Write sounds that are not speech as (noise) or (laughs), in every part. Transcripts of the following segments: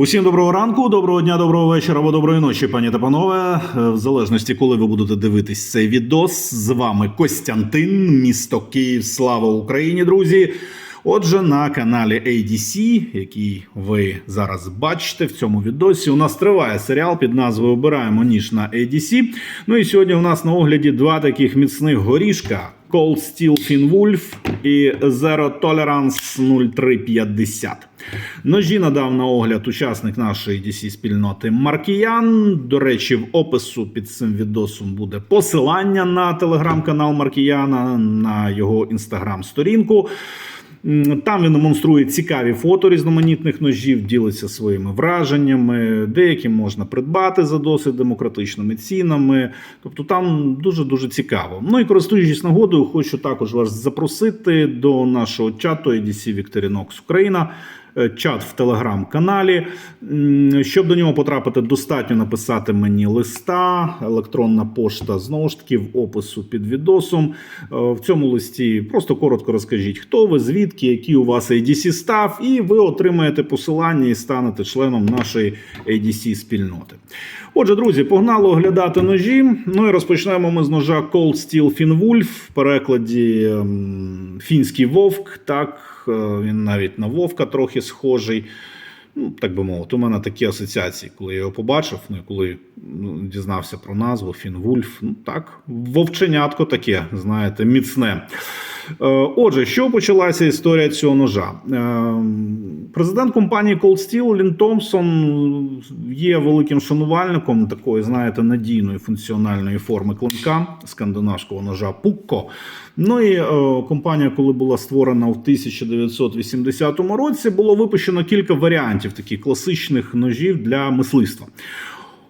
Усім доброго ранку, доброго дня, доброго вечора або доброї ночі, пані та панове. Е, В залежності, коли ви будете дивитись цей відос, з вами Костянтин, місто Київ. Слава Україні, друзі! Отже, на каналі ADC, який ви зараз бачите в цьому відосі, у нас триває серіал під назвою Обираємо ніж на ADC. Ну і сьогодні у нас на огляді два таких міцних горішка: Cold Steel Finwolf і Zero Tolerance 0350. Ножі надав на огляд учасник нашої ADC спільноти Маркіян. До речі, в опису під цим відосом буде посилання на телеграм-канал Маркіяна, на його інстаграм-сторінку. Там він демонструє цікаві фото різноманітних ножів, ділиться своїми враженнями. Деякі можна придбати за досить демократичними цінами. Тобто там дуже дуже цікаво. Ну і користуючись нагодою, хочу також вас запросити до нашого чату ADC Вікторінокс Україна. Е, Чат в телеграм-каналі. Щоб до нього потрапити, достатньо написати мені листа, електронна пошта знову ж таки в опису під відосом. Е, В цьому листі просто коротко розкажіть, хто ви, звідки, який у вас ADC став, і ви отримаєте посилання і станете членом нашої ADC спільноти. Отже, друзі, погнали оглядати ножі. Ну і розпочнемо ми з ножа Cold Steel Finwolf, в перекладі ем, фінський вовк. Так, він навіть на вовка трохи схожий. Ну, так би мовити, у мене такі асоціації, коли я його побачив, ну і коли ну, дізнався про назву Фінвульф. Ну так, вовченятко таке, знаєте, міцне. Е, Отже, що почалася історія цього ножа? Е, Президент компанії Cold Steel Лін Томпсон є великим шанувальником такої, знаєте, надійної функціональної форми клинка скандинавського ножа Пукко. Ну і е, компанія, коли була створена в 1980 році, було випущено кілька варіантів таких класичних ножів для мисливства.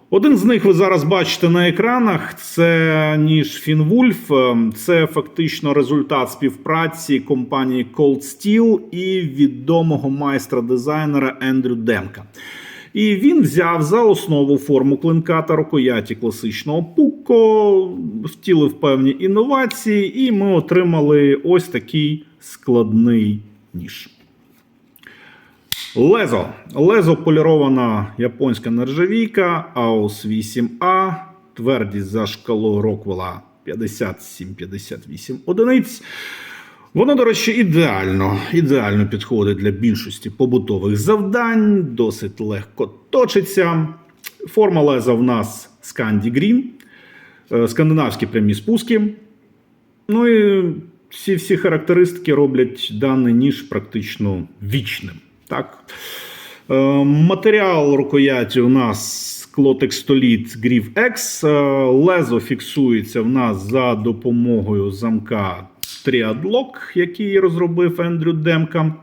Один з них ви зараз бачите на екранах. Це ніж Фінвульф. Це фактично результат співпраці компанії Cold Steel і відомого майстра дизайнера Ендрю Демка. І він взяв за основу форму клинка та рукояті класичного пуко, втілив певні інновації, і ми отримали ось такий складний ніж. Лезо. Лезо полірована японська нержавійка AUS 8A, твердість за шкалою Роквелла 57-58 одиниць. Воно, до речі, ідеально, ідеально підходить для більшості побутових завдань, досить легко точиться. Форма леза в нас Scandi Green, е, скандинавські прямі спуски. Ну і всі всі характеристики роблять даний ніж практично вічним. Так? Е, Матеріал рукояті у нас склотекстоліт Griff X. Е, Лезо фіксується в нас за допомогою замка Triadlock, який розробив Ендрю Демка.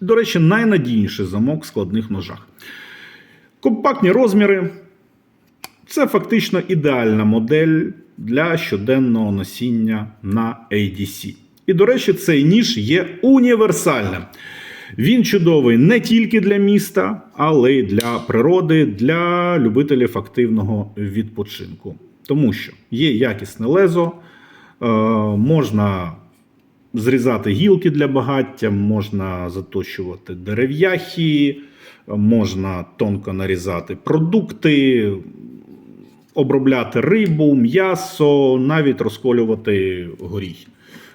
До речі, найнадійніший замок в складних ножах. Компактні розміри. Це фактично ідеальна модель для щоденного носіння на ADC. І, до речі, цей ніж є універсальним. Він чудовий не тільки для міста, але й для природи, для любителів активного відпочинку. Тому що є якісне лезо, можна зрізати гілки для багаття, можна заточувати дерев'яхи, можна тонко нарізати продукти, обробляти рибу, м'ясо, навіть розколювати горіхи,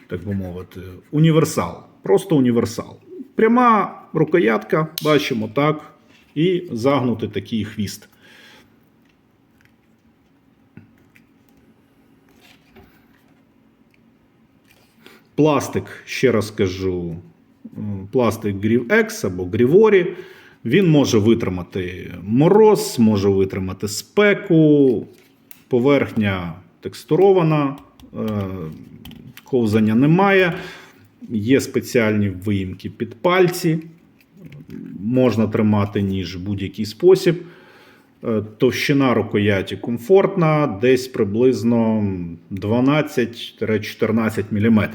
так би мовити. Універсал. Просто універсал. Пряма рукоятка, бачимо так, і загнутий такий хвіст. Пластик, ще раз кажу, пластик X або Grivorі. Він може витримати мороз, може витримати спеку, поверхня текстурована, е, ковзання немає. Є спеціальні виїмки під пальці. Можна тримати ніж в будь-який спосіб. Е, Товщина рукояті комфортна, десь приблизно 12-14 мм.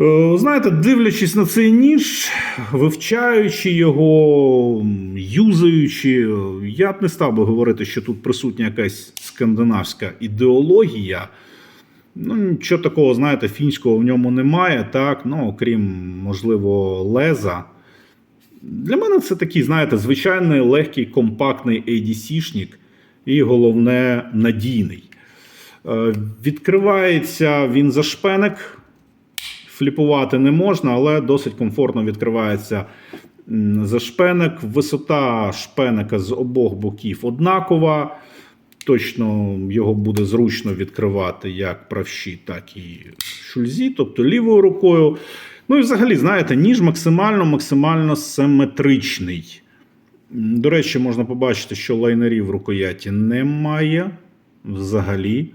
Е, Знаєте, дивлячись на цей ніж, вивчаючи його, юзаючи, я б не став би говорити, що тут присутня якась скандинавська ідеологія. Ну, нічого такого, знаєте, фінського в ньому немає, так, ну, окрім, можливо, леза. Для мене це такий, знаєте, звичайний легкий компактний ADC-шник і головне надійний. Е, Відкривається він за шпеник. Фліпувати не можна, але досить комфортно відкривається за шпеник. Висота шпеника з обох боків однакова. Точно його буде зручно відкривати як правші, так і шульзі, тобто лівою рукою. Ну і взагалі, знаєте, ніж максимально максимально симетричний. До речі, можна побачити, що лайнерів в рукояті немає взагалі.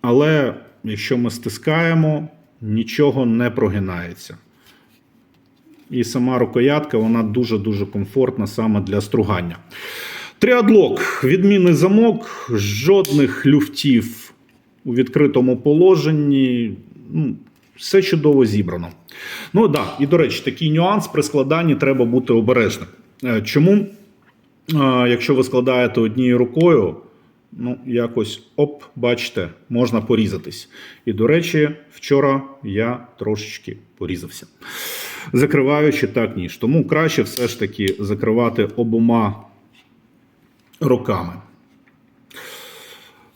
Але якщо ми стискаємо, нічого не прогинається. І сама рукоятка вона дуже-дуже комфортна саме для стругання. Триадлок, відмінний замок, жодних люфтів у відкритому положенні. Ну, все чудово зібрано. Ну так, да, і до речі, такий нюанс при складанні треба бути обережним. Е, Чому, Е, якщо ви складаєте однією рукою, ну, якось оп, бачите, можна порізатись. І, до речі, вчора я трошечки порізався, закриваючи так ніж. Тому краще все ж таки закривати обома руками.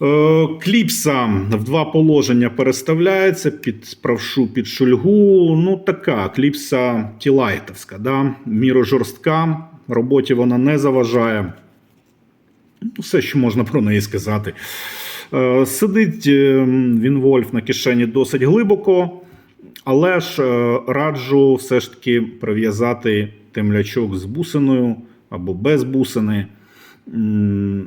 Е, Кліпса в два положення переставляється під правшу під шульгу. Ну, така кліпса тілайтовська, да? мірожорстка. Роботі вона не заважає. Все, що можна про неї сказати. Е, Сидить е, він Вольф на кишені досить глибоко, але ж е, раджу все ж таки прив'язати темлячок з бусиною або без бусини.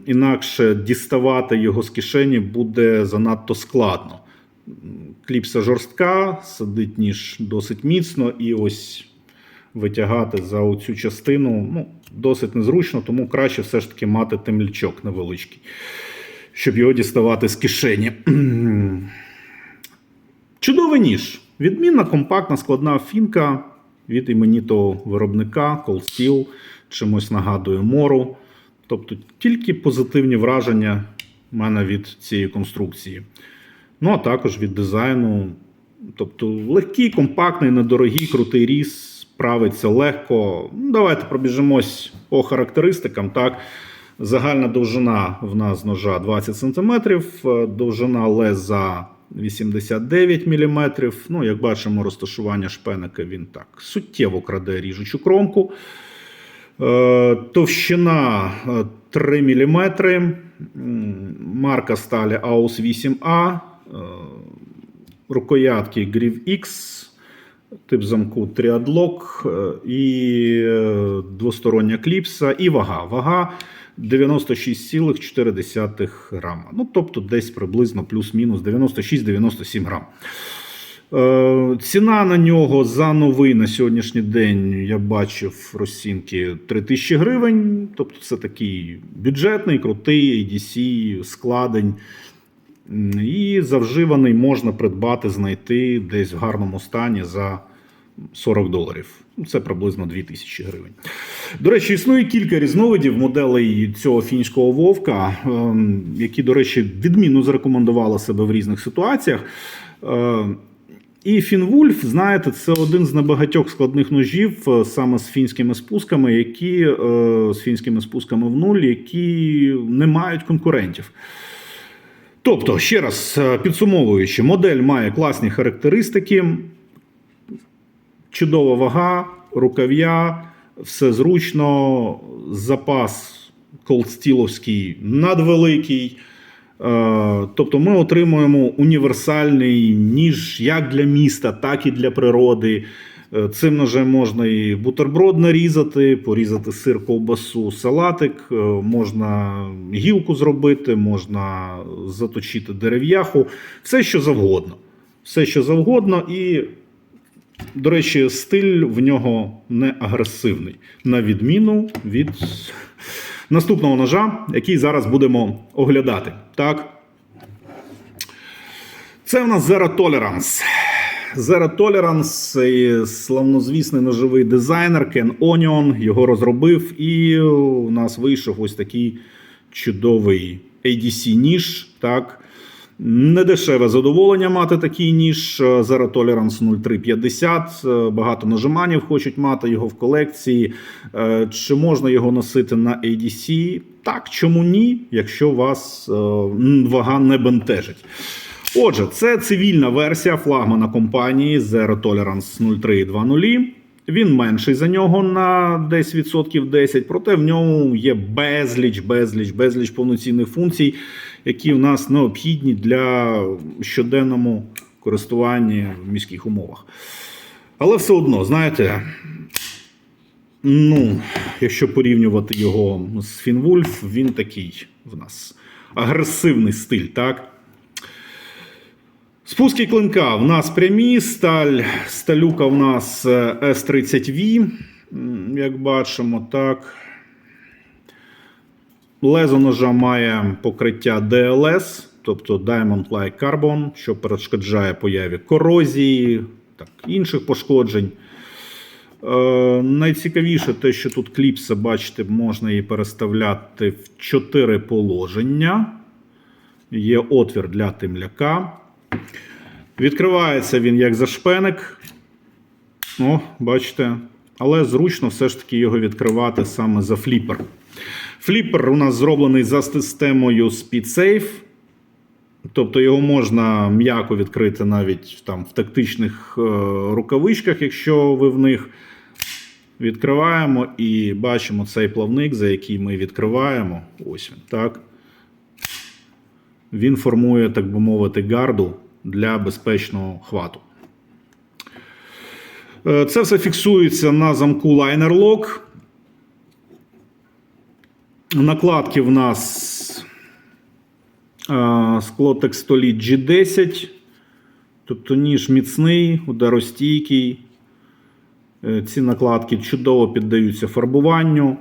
Інакше діставати його з кишені буде занадто складно. Кліпса жорстка, сидить ніж досить міцно, і ось витягати за оцю частину ну, досить незручно, тому краще все ж таки мати темлячок невеличкий, щоб його діставати з кишені. (clears throat) Чудовий ніж. Відмінна, компактна, складна фінка від іменітого виробника Cold Steel, чимось нагадує мору. Тобто тільки позитивні враження в мене від цієї конструкції. Ну, а також від дизайну. Тобто легкий, компактний, недорогий, крутий різ, правиться легко. Ну, Давайте пробіжимось по характеристикам. Так. Загальна довжина в нас ножа 20 см, довжина леза 89 мм. Ну, як бачимо, розташування шпеника він так суттєво краде ріжучу кромку. Е, Товщина е, 3 мм. Марка сталі AUS 8A. е, Рукоятки Griv X. Тип замку Triadlock е, і е, двостороння кліпса, і вага. Вага 96,4 грама. Ну, тобто десь приблизно плюс-мінус 96-97 грам. Е, Ціна на нього за новий на сьогоднішній день я бачив розцінки 3000 гривень. Тобто це такий бюджетний, крутий ADC, складень. І завживаний можна придбати, знайти десь в гарному стані за 40 доларів. Це приблизно 2000 гривень. До речі, існує кілька різновидів моделей цього фінського вовка, ем, які, до речі, відмінно зарекомендували себе в різних ситуаціях. Е, І Фінвульф, знаєте, це один з небагатьох складних ножів е, саме з фінськими спусками, які е, з фінськими спусками в нуль, які не мають конкурентів. Тобто, ще раз е, підсумовуючи, модель має класні характеристики, чудова вага, рукав'я, все зручно, запас колдстіловський надвеликий. Е, Тобто ми отримуємо універсальний ніж як для міста, так і для природи. Е, Цим ножем можна і бутерброд нарізати, порізати сир, ковбасу, салатик, е, можна гілку зробити, можна заточити дерев'яху, все що завгодно. Все що завгодно, і, до речі, стиль в нього не агресивний, на відміну від наступного ножа, який зараз будемо оглядати. Так. Це в нас Zero Tolerance. Zero Tolerance, славнозвісний ножовий дизайнер Кен Оніон його розробив, і у нас вийшов ось такий чудовий ADC ніж. Так. Недешеве задоволення мати такий ніж е, Zero Tolerance 0350. Е, Багато нажиманів хочуть мати його в колекції. Е, Чи можна його носити на ADC? Так, чому ні, якщо вас вага не бентежить. Отже, це цивільна версія флагмана компанії Zero Tolerance 0320. Він менший за нього на десь відсотків 10, проте в ньому є безліч, безліч, безліч повноцінних функцій, які в нас необхідні для щоденному користуванні в міських умовах. Але все одно, знаєте, ну, якщо порівнювати його з Фінвульф, він такий в нас агресивний стиль, так? Спуски клинка в нас прямі, сталь, сталюка в нас е, S30V, як бачимо, так. Лезо ножа має покриття DLS, тобто Diamond Like Carbon, що перешкоджає появі корозії, так, інших пошкоджень. Е, найцікавіше те, що тут кліпса, бачите, можна її переставляти в 4 положення. Є отвір для темляка. Відкривається він як зашпеник. О, бачите. Але зручно все ж таки його відкривати саме за фліпер. Фліпер у нас зроблений за системою SpeedSafe. Тобто його можна м'яко відкрити навіть там, в тактичних е, рукавичках, якщо ви в них. Відкриваємо і бачимо цей плавник, за який ми відкриваємо. Ось він, так. Він формує, так би мовити, гарду для безпечного хвату. Е, Це все фіксується на замку Liner Lock. Накладки в нас е, склотекстоліт G10. Тобто ніж міцний, ударостійкий. Е, Ці накладки чудово піддаються фарбуванню.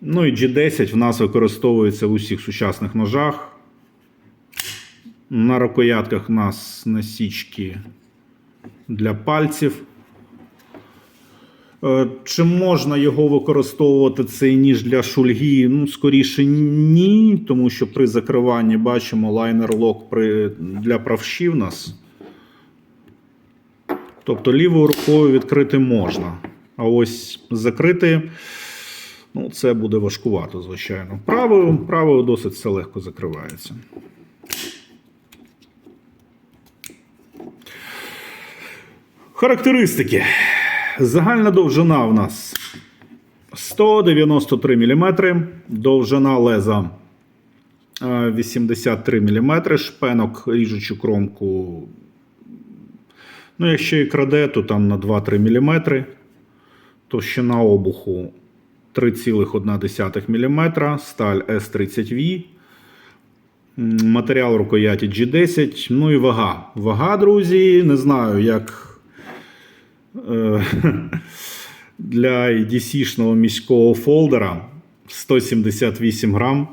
Ну і G10 в нас використовується в усіх сучасних ножах. На рукоятках у нас насічки для пальців. Е, Чи можна його використовувати цей ніж для шульги? Ну, скоріше ні, тому що при закриванні бачимо лайнер лок при, для правші в нас. Тобто лівою рукою відкрити можна. А ось закрити, ну, це буде важкувато, звичайно. Правою, правою досить все легко закривається. Характеристики. Загальна довжина в нас 193 мм, довжина леза е, 83 мм, шпенок ріжучу кромку. Ну, якщо і краде, то там на 2-3 мм. Товщина обуху 3,1 мм, сталь S30V. Матеріал рукояті G10. Ну і вага. Вага, друзі, не знаю, як е, (laughs) для EDC-шного міського фолдера 178 грам.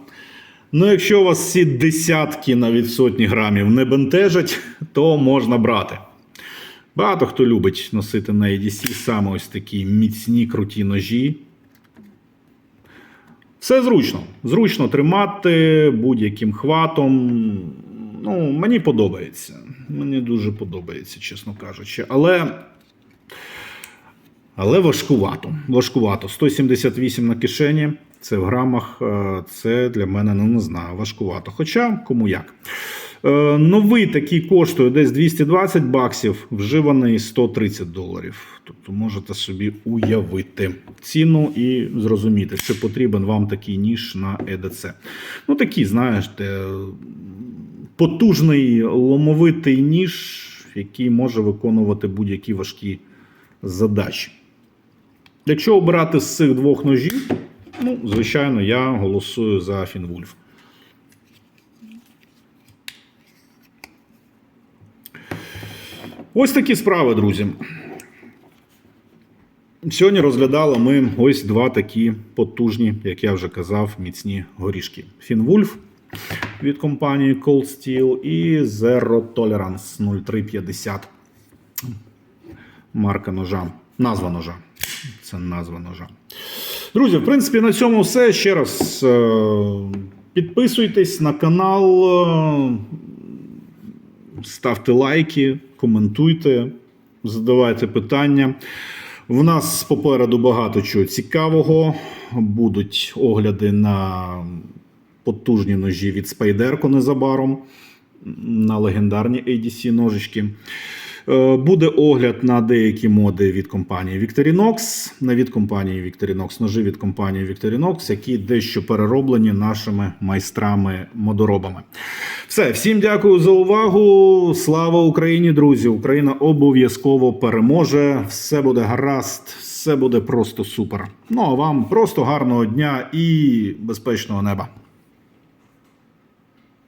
Ну, якщо у вас всі десятки навіть сотні грамів не бентежать, то можна брати. Багато хто любить носити на EDC саме ось такі міцні круті ножі. Все зручно. Зручно тримати будь-яким хватом. Ну, мені подобається. Мені дуже подобається, чесно кажучи. Але. Але важкувато. Важкувато. 178 на кишені. Це в грамах. е, Це для мене ну, не знаю, важкувато. Хоча кому як. Е, Новий такий коштує десь 220 баксів, вживаний 130 доларів. Тобто можете собі уявити ціну і зрозуміти, що потрібен вам такий ніж на EDC. Ну, такий, знаєте, потужний ломовитий ніж, який може виконувати будь-які важкі задачі. Якщо обирати з цих двох ножів, ну, звичайно, я голосую за Фінвульф. Ось такі справи, друзі. Сьогодні розглядали ми ось два такі потужні, як я вже казав, міцні горішки. Фінвульф від компанії Cold Steel і Zero Tolerance 0350. Марка ножа. Назва ножа. Це назва ножа. Друзі, в принципі, на цьому все. Ще раз е, підписуйтесь на канал. е, ставте лайки, коментуйте, задавайте питання. В нас попереду багато чого цікавого. Будуть огляди на потужні ножі від Спайдерко незабаром, на легендарні ADC ножички. Е, Буде огляд на деякі моди від компанії Victorinox, не від компанії Victorinox, ножи від компанії Victorinox, які дещо перероблені нашими майстрами-модоробами. Все, всім дякую за увагу. Слава Україні, друзі! Україна обов'язково переможе. Все буде гаразд, все буде просто супер. Ну а вам просто гарного дня і безпечного неба.